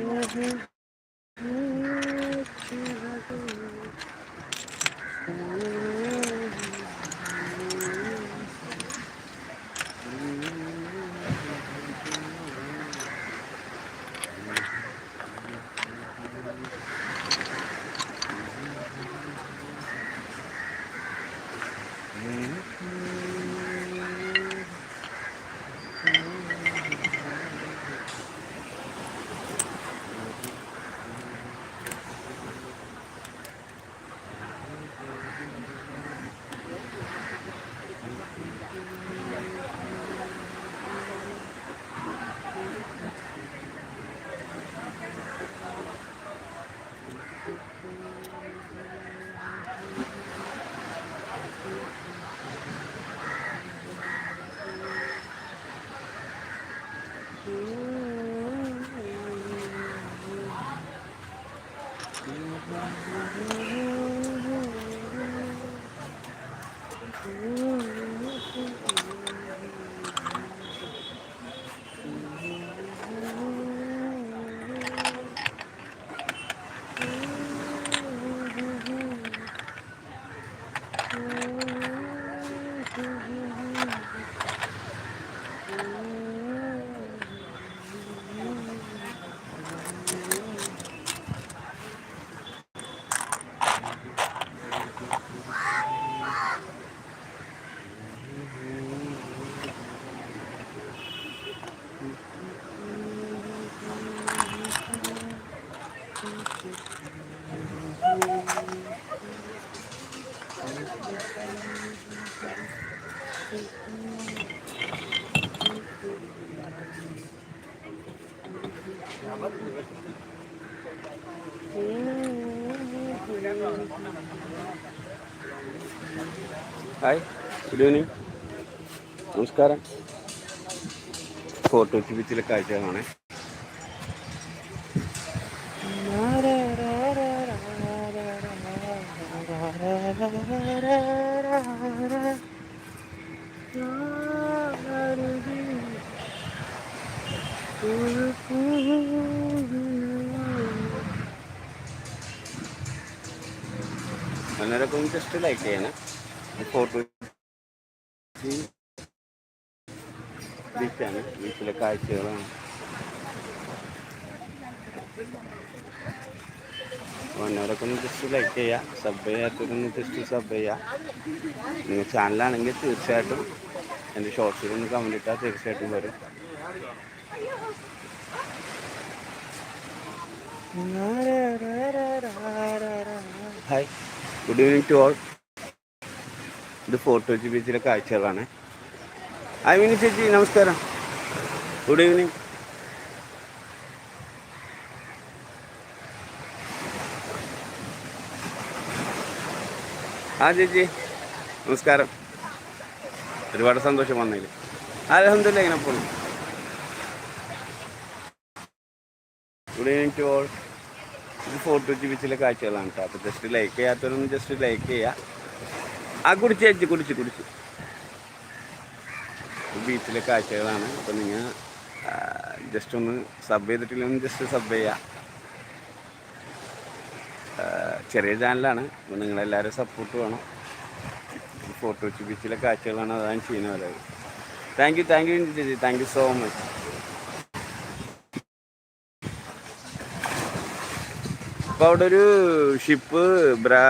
嗯哼。ഹായ് good evening നമസ്കാരം. Fort Kochi ബീച്ചിലെ കാഴ്ചകളാണ്. അന്നേരമൊക്കെ ഒന്ന് ജസ്റ്റ് ലൈക്ക് ചെയ്യണം. ഫോട്ടോ ബീച്ചാണ് ബീച്ചിലെ കാഴ്ചകളാണ്. വന്നവരൊക്കെ ഒന്ന് ജസ്റ്റ് ലൈക്ക് ചെയ്യുക സബ് ചെയ്യാത്തവരൊന്ന് ജസ്റ്റ് സബ് ചെയ്യുക നിങ്ങൾ ചാനലാണെങ്കിൽ തീർച്ചയായിട്ടും എന്റെ ഷോർട്സിൽ ഒന്ന് കമന്റ് ഇട്ടാൽ തീർച്ചയായിട്ടും വരും. Hi good evening to all ഇത് ഫോർട്ട് കൊച്ചി ബീച്ചിലെ കാഴ്ചകളാണ്. ഐ മീൻ ചേച്ചി നമസ്കാരം. ഗുഡ് ഈവനിങ് ആ ചേച്ചി നമസ്കാരം. ഒരുപാട് സന്തോഷം വന്നതിൽ അലഹമില്ല ഇങ്ങനെ പോകുന്നു ഗുഡ് ഈവനിങ് ടു ഓൾ ഇത് ഫോർട്ട് കൊച്ചി കാഴ്ചകളാണ് കേട്ടോ അപ്പോൾ ജസ്റ്റ് ലൈക്ക് ചെയ്യാത്തവരൊന്ന് ജസ്റ്റ് ലൈക്ക് ചെയ്യുക ആ കുടിച്ച് ചേച്ചി കുടിച്ച് കുടിച്ച്. ബീച്ചിലെ കാഴ്ചകളാണ്. അപ്പോൾ നിങ്ങൾ ജസ്റ്റ് ഒന്ന് സബ് ചെയ്തിട്ടില്ലെങ്കിൽ ജസ്റ്റ് സബ് ചെയ്യുക ചെറിയ ചാനലാണ് അപ്പോൾ നിങ്ങളെല്ലാവരും സപ്പോർട്ട് വേണം. ഫോട്ടോ വെച്ച് ബീച്ചിലെ കാഴ്ചകളാണ്. അതാണ് ചെയ്യുന്നത്. Thank you thank you thank you so much അപ്പോൾ അവിടെ ഒരു ഷിപ്പ് ബ്രാ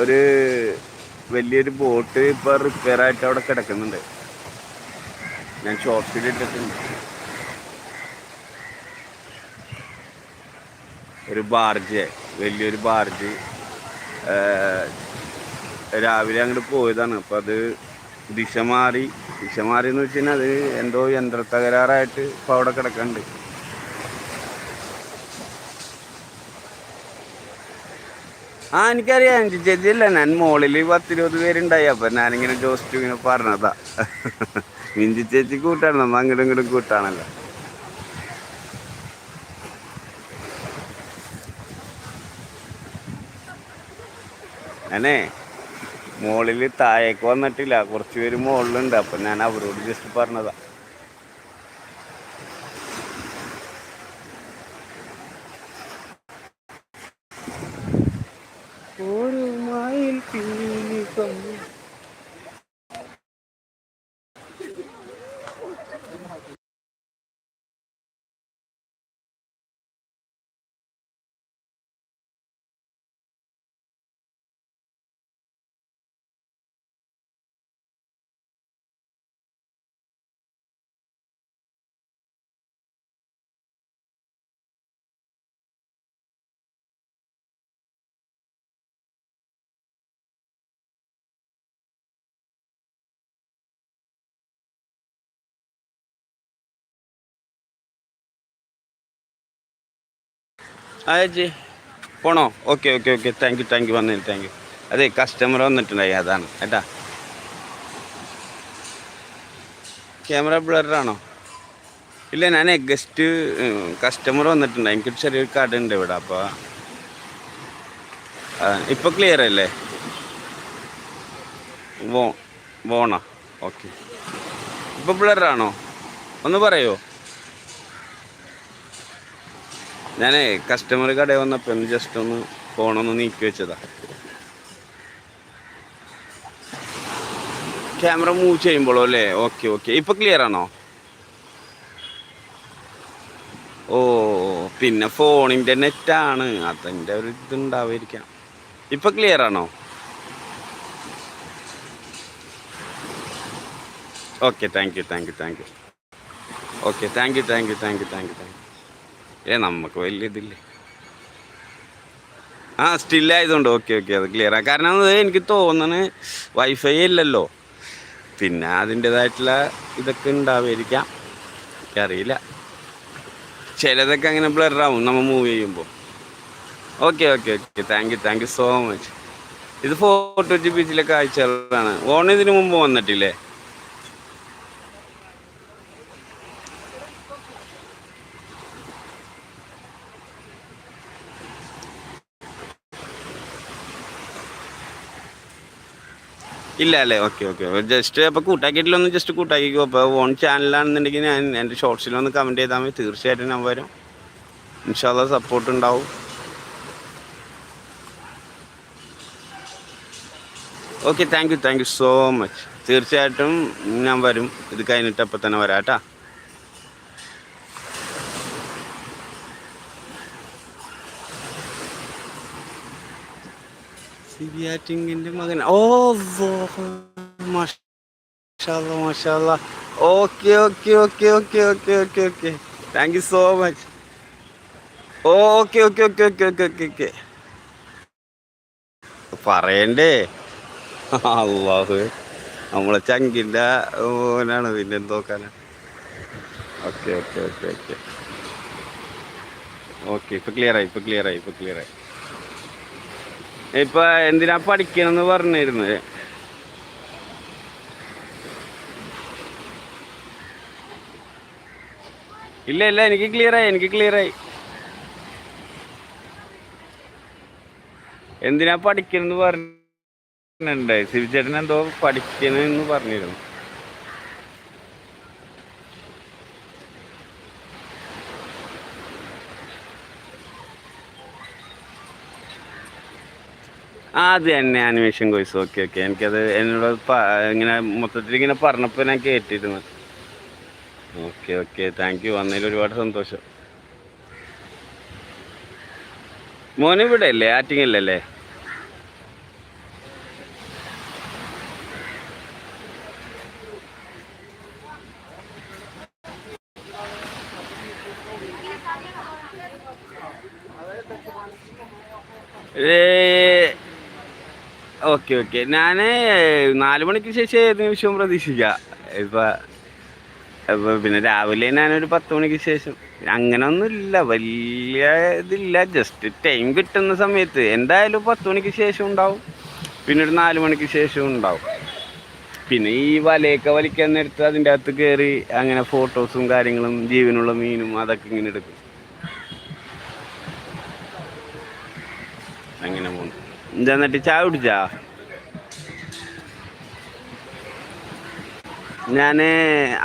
ഒരു വലിയൊരു ബോട്ട് ഇപ്പോൾ റിപ്പയർ ആയിട്ട് അവിടെ കിടക്കുന്നുണ്ട്. ഞാൻ ഷോർട്സിൽ ഇട്ടിട്ടുണ്ട്. ഒരു ബാർജ് വലിയൊരു ബാർജ് രാവിലെ അങ്ങോട്ട് പോയതാണ്. അപ്പം അത് ദിശ മാറി ദിശ മാറി എന്ന് വെച്ച് കഴിഞ്ഞാൽ അത് എന്തോ യന്ത്ര തകരാറായിട്ട് ഇപ്പോൾ അവിടെ കിടക്കുന്നുണ്ട് ആ എനിക്കറിയാം. ചേച്ചിയല്ല ഞാൻ മോളിൽ പത്തിരുപത് പേരുണ്ടായി. അപ്പം ഞാനിങ്ങനെ ജോസ്റ്റ് ഇങ്ങനെ പറഞ്ഞതാ. മിഞ്ചി ചേച്ചി കൂട്ടാണ്. നമ്മ അങ്ങോട്ടും ഇങ്ങോട്ടും കൂട്ടാണല്ലോ. ഞാനേ മോളിൽ താഴേക്ക് വന്നിട്ടില്ല. കുറച്ച് പേര് മുകളിലുണ്ട് അപ്പം ഞാൻ അവരോട് ജസ്റ്റ് പറഞ്ഞതാ. ആ പോണോ? Okay okay okay. Thank you thank you വന്നതിന് താങ്ക് യു അതെ കസ്റ്റമർ വന്നിട്ടുണ്ടായി. അതാണ്. കേട്ടാ? ക്യാമറ ബ്ലറാണോ ഇല്ല ഞാൻ ഗസ്റ്റ് കസ്റ്റമർ വന്നിട്ടുണ്ട് എനിക്കൊരു ചെറിയൊരു കട ഉണ്ട് ഇവിടെ അപ്പോൾ ഇപ്പോൾ ക്ലിയർ അല്ലേ? വോ വോണോ? ഓക്കെ. ഇപ്പോൾ ബ്ലറാണോ ഒന്ന് പറയോ? ഞാൻ കസ്റ്റമർ കടയിൽ വന്നപ്പോൾ ഒന്ന് ജസ്റ്റ് ഒന്ന് ഫോണൊന്ന് നീക്കി വെച്ചതാ. ക്യാമറ മൂവ് ചെയ്യുമ്പോഴോ അല്ലേ? ഓക്കെ ഓക്കെ ഇപ്പൊ ക്ലിയർ ആണോ? ഓ പിന്നെ ഫോണിന്റെ നെറ്റ് ആണ്. അതെന്റെ ഒരു ഇതുണ്ടാവായിരിക്കാം ഇപ്പൊ ക്ലിയർ ആണോ? Okay thank you thank you thank you okay thank you thank you thank you thank you thank you ഏ നമുക്ക് വലിയ ആ സ്റ്റിൽ ആയതുകൊണ്ട് ഓക്കെ ഓക്കെ അത് ക്ലിയർ ആ. കാരണം അത് എനിക്ക് തോന്നണ് വൈഫൈ ഇല്ലല്ലോ. പിന്നെ അതിന്റെതായിട്ടുള്ള ഇതൊക്കെ ഉണ്ടാവുമായിരിക്കാം. എനിക്കറിയില്ല. ചിലതൊക്കെ അങ്ങനെ ബ്ലറാവും നമ്മൾ മൂവ് ചെയ്യുമ്പോൾ. Okay okay okay thank you thank you so much ഇത് ഫോട്ടോ ജി ബീച്ചിലെ കാഴ്ചകളാണ്. ഓൺ ഇതിനു മുമ്പ് വന്നിട്ടില്ലേ? ഇല്ല അല്ലേ? ഓക്കെ ഓക്കെ ജസ്റ്റ് അപ്പോൾ കൂട്ടാക്കിയിട്ടില്ലൊന്ന് ജസ്റ്റ് കൂട്ടാക്കിക്കോ. അപ്പോൾ ഓൺ ചാനലാണെന്നുണ്ടെങ്കിൽ ഞാൻ എന്റെ ഷോർട്സിലൊന്ന് കമന്റ് ചെയ്താൽ മതി. തീർച്ചയായിട്ടും ഞാൻ വരും. ഇൻഷാല്ല സപ്പോർട്ട് ഉണ്ടാവും. Okay thank you thank you so much തീർച്ചയായിട്ടും ഞാൻ വരും. ഇത് കഴിഞ്ഞിട്ട് അപ്പം തന്നെ വരാം കേട്ടാ. സിബിയാറ്റിങ്ങിന്റെ മകൻ ഓ മാഷാല്ല മാഷാല്ല okay okay okay okay okay okay okay thank you so much okay okay okay okay okay okay okay പറയണ്ടേ അള്ളാഹു നമ്മളെ ചങ്കിന്റെ ഓനാണ് പിന്നെ എന്തോക്കാനാ okay okay okay okay okay ഇപ്പൊ ക്ലിയർ ആയി ഇപ്പൊ ക്ലിയർ ആയി ഇപ്പൊ എന്തിനാ പഠിക്കണമെന്ന് പറഞ്ഞിരുന്നത് ഇല്ല ഇല്ല എനിക്ക് ക്ലിയർ ആയി എനിക്ക് ക്ലിയർ ആയി. എന്തിനാ പഠിക്കണമെന്ന് പറഞ്ഞിട്ടുണ്ട്. ശിവചേട്ടൻ എന്തോ പഠിക്കണമെന്ന് പറഞ്ഞിരുന്നു. അത് തന്നെ ആനിമേഷൻ കോഴ്സ് ഓക്കെ ഓക്കെ എനിക്കത് എന്നോട് ഇങ്ങനെ മൊത്തത്തിൽ ഇങ്ങനെ പറഞ്ഞപ്പോൾ ഞാൻ കേട്ടിരുന്നു. ഓക്കെ ഓക്കെ താങ്ക് യു വന്നതിൽ ഒരുപാട് സന്തോഷം. മോനിവിടെ അല്ലേ ആറ്റിങ്ങല്ലല്ലേ? Okay okay. ഞാൻ നാല് മണിക്ക് ശേഷം ഏത് നിമിഷവും പ്രതീക്ഷിക്കാം. ഇപ്പം ഇപ്പൊ പിന്നെ രാവിലെ ഞാനൊരു പത്ത് മണിക്ക് ശേഷം. അങ്ങനെ അങ്ങനൊന്നുമില്ല വലിയ ഇതില്ല. ജസ്റ്റ് ടൈം കിട്ടുന്ന സമയത്ത്. എന്തായാലും പത്ത് മണിക്ക് ശേഷം ഉണ്ടാവും. പിന്നെ ഒരു നാല് മണിക്ക് ശേഷം ഉണ്ടാവും. പിന്നെ ഈ വലയൊക്കെ വലിക്കാൻ നേരത്ത് അതിന്റെ അകത്ത് കയറി അങ്ങനെ ഫോട്ടോസും കാര്യങ്ങളും ജീവനുള്ള മീനും അതൊക്കെ ഇങ്ങനെ എടുക്കും. അങ്ങനെ എന്താ എന്നിട്ട് ചായ കുടിച്ചാ? ഞാൻ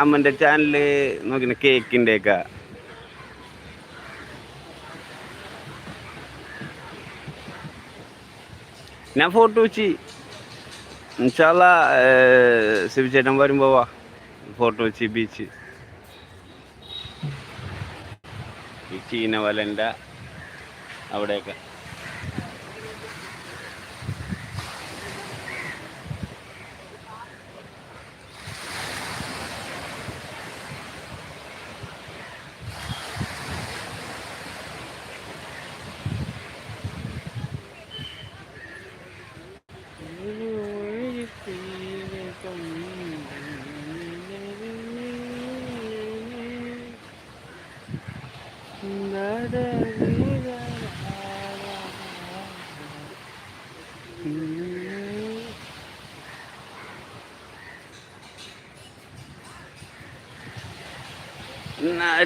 അമ്മന്റെ ചാനൽ നോക്കിന് കേക്കിന്റെ ഒക്കെ ഞാൻ ഫോട്ടോ വെച്ച്. ഇൻഷാല്ല ശിവചേട്ടൻ വരുമ്പോ വാ. ഫോട്ടോ വെച്ച് ബീച്ച് ഈ ചീനവലന്റെ അവിടെയൊക്കെ.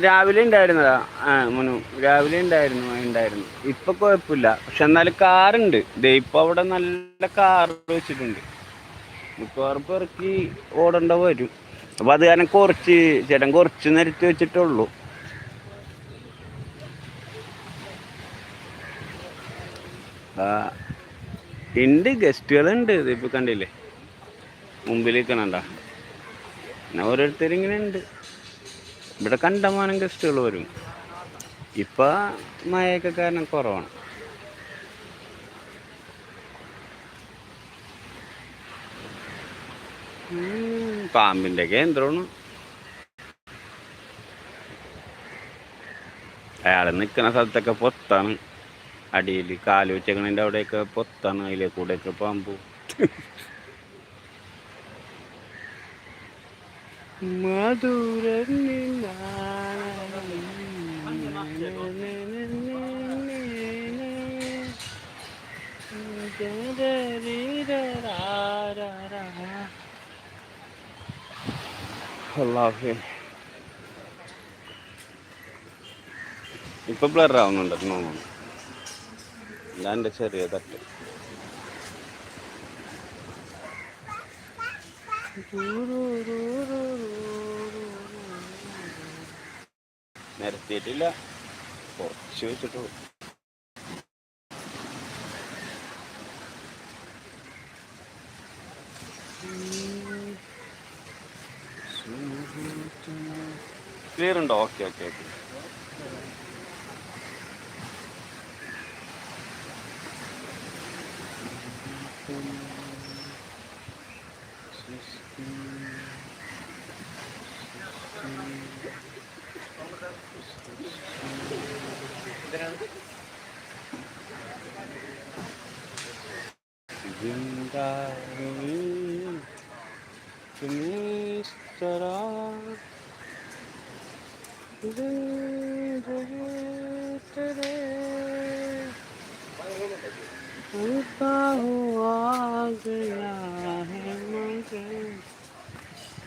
രാവിലെ ഉണ്ടായിരുന്നതാ ആ മുനു രാവിലെ ഉണ്ടായിരുന്നു ഉണ്ടായിരുന്നു ഇപ്പൊ കുഴപ്പമില്ല പക്ഷെ എന്നാലും കാറുണ്ട്. ഇപ്പൊ അവിടെ നല്ല കാർ വെച്ചിട്ടുണ്ട്. മിക്കവാറും ഇറക്കി ഓടേണ്ട വരും. അപ്പൊ അത് കാരണം കുറച്ച് ചേട്ടൻ കുറച്ച് നിരത്തി വെച്ചിട്ടുള്ളൂ. ഉണ്ട് ഗസ്റ്റുകളുണ്ട്. ഇതിപ്പോ കണ്ടില്ലേ? മുമ്പിൽ നിൽക്കണണ്ട? ഓരോരുത്തരിങ്ങനെ ഉണ്ട് ഇവിടെ കണ്ടമാനം ഗസ്റ്റുകൾ വരും. ഇപ്പൊ മഴയൊക്കെ കാരണം കുറവാണ്. പാമ്പിന്റെ കേന്ദ്രമാണ്. അയാൾ നിൽക്കുന്ന സ്ഥലത്തൊക്കെ പൊത്താണ്. അടിയിൽ കാൽ വെച്ചേക്കണതിന്റെ അവിടെയൊക്കെ പൊത്താണ്. അതിലെ കൂടെയൊക്കെ പാമ്പ്. അല്ലാഹേ ഇപ്പൊ ബ്ലർ ആവുന്നുണ്ട് തോന്നുന്നു. ഞാൻ ചെറിയ തട്ട്. നിരത്തിയിട്ടില്ല കുറച്ച് വെച്ചിട്ടുള്ളൂ ക്ലിയർ ഉണ്ടോ? Okay okay okay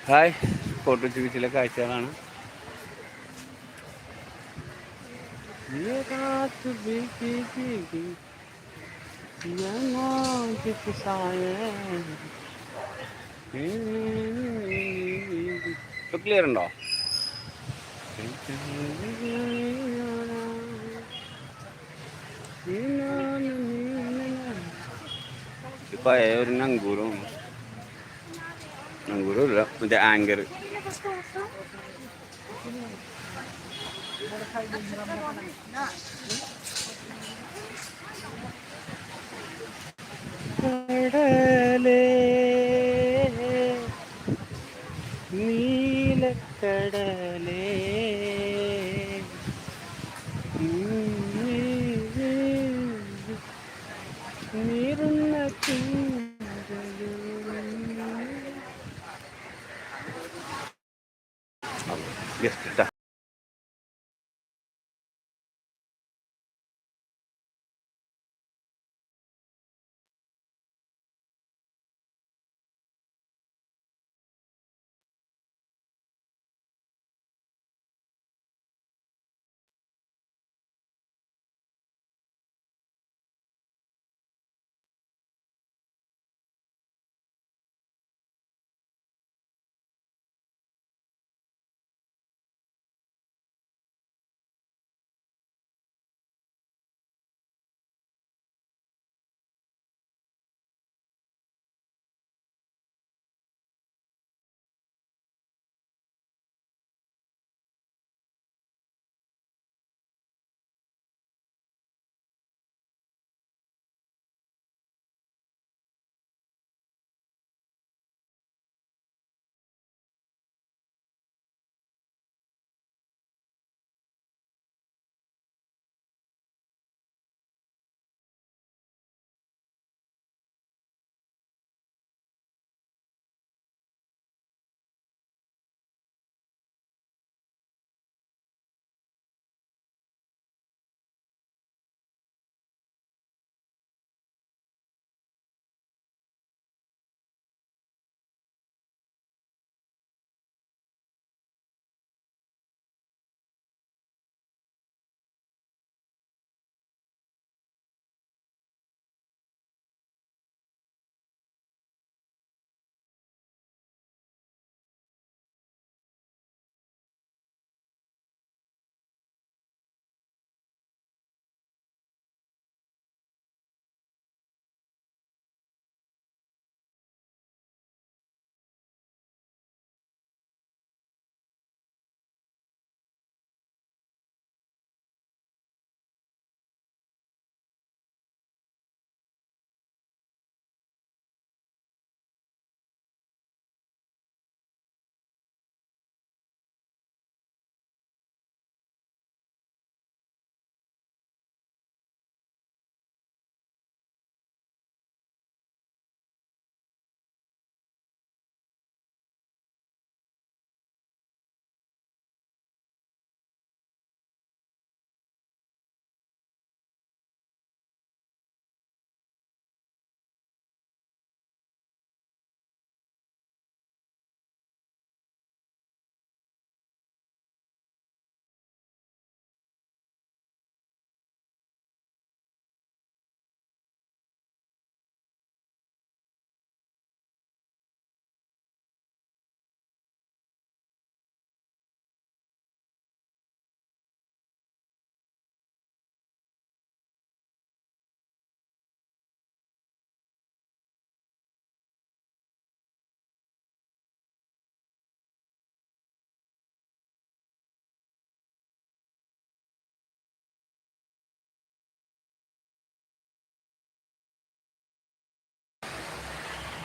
hi photo ചുവിച്ചിലെ കാഴ്ചകളാണ്. We got to ini big, big, big. We are not big desire. Clear ഉണ്ടോ ഇപ്പൊ ഒരു നങ്കൂരും നങ്കൂരും ഇല്ല മറ്റേ கடலே நீலக்கடலே நீரும்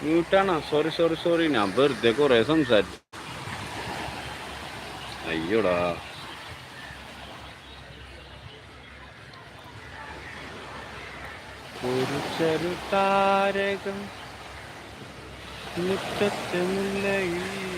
മ്യൂട്ടാണോ സോറി സോറി സോറി ഞാൻ വെറുതെ കുറേ സംസാരിച്ചു. അയ്യോടാ. ഒരു ചെറുതാരകം മുറ്റത്തെ മുല്ലയിൽ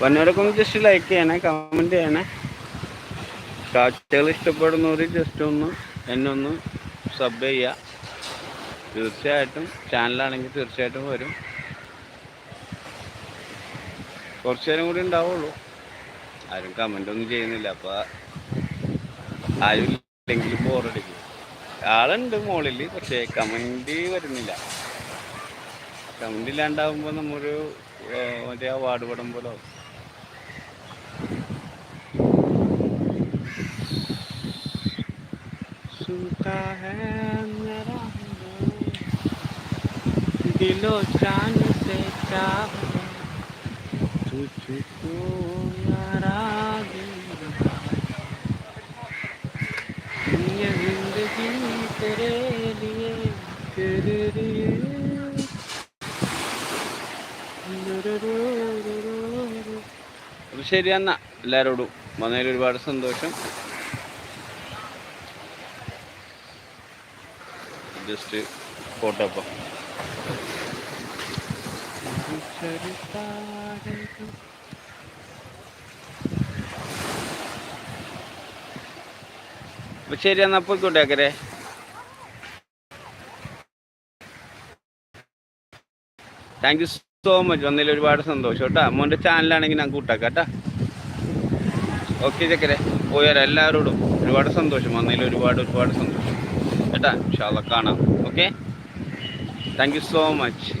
വന്നവരൊക്കെ ഒന്ന് ജസ്റ്റ് ലൈക്ക് ചെയ്യണേ കമന്റ് ചെയ്യണേ. കാഴ്ചകൾ ഇഷ്ടപ്പെടുന്നവർ ജസ്റ്റ് ഒന്ന് എന്നൊന്ന് സബ് ചെയ്യുക തീർച്ചയായിട്ടും ചാനലാണെങ്കിൽ തീർച്ചയായിട്ടും വരും. കുറച്ചു നേരം കൂടി ഉണ്ടാവുള്ളൂ. ആരും കമൻ്റ് ഒന്നും ചെയ്യുന്നില്ല അപ്പോൾ ആരും ഇല്ലെങ്കിൽ ബോറടിക്കും ആളുണ്ട് മുകളിൽ പക്ഷേ കമൻ്റ് വരുന്നില്ല കമൻ്റ് ഇല്ലാണ്ടാവുമ്പോൾ നമ്മൊരു ആ, മറ്റേ അവാർഡ് പടം പോലെ ആവും. सुनता है मेरा दिलो जान से चाहा तुझको അത് ശരി എന്നാ എല്ലാരോടും വന്നതിൽ ഒരുപാട് സന്തോഷം. ജസ്റ്റ് ഫോട്ടോ അപ്പം അപ്പൊ ശരി എന്നാ പോയിക്കോട്ടെ അക്കരെ. താങ്ക് യു സോ മച്ച് വന്നതിൽ ഒരുപാട് സന്തോഷം കേട്ടോ. മോന്റെ ചാനലാണെങ്കിൽ ഞാൻ കൂട്ടാക്കാം കേട്ടാ. ഓക്കെ ചക്കരെ. പോയാൽ എല്ലാവരോടും. ഒരുപാട് സന്തോഷം. വന്നതിൽ ഒരുപാട് ഒരുപാട് സന്തോഷം. കേട്ടാ? ഇൻഷാല്ല കാണാം. Okay thank you so much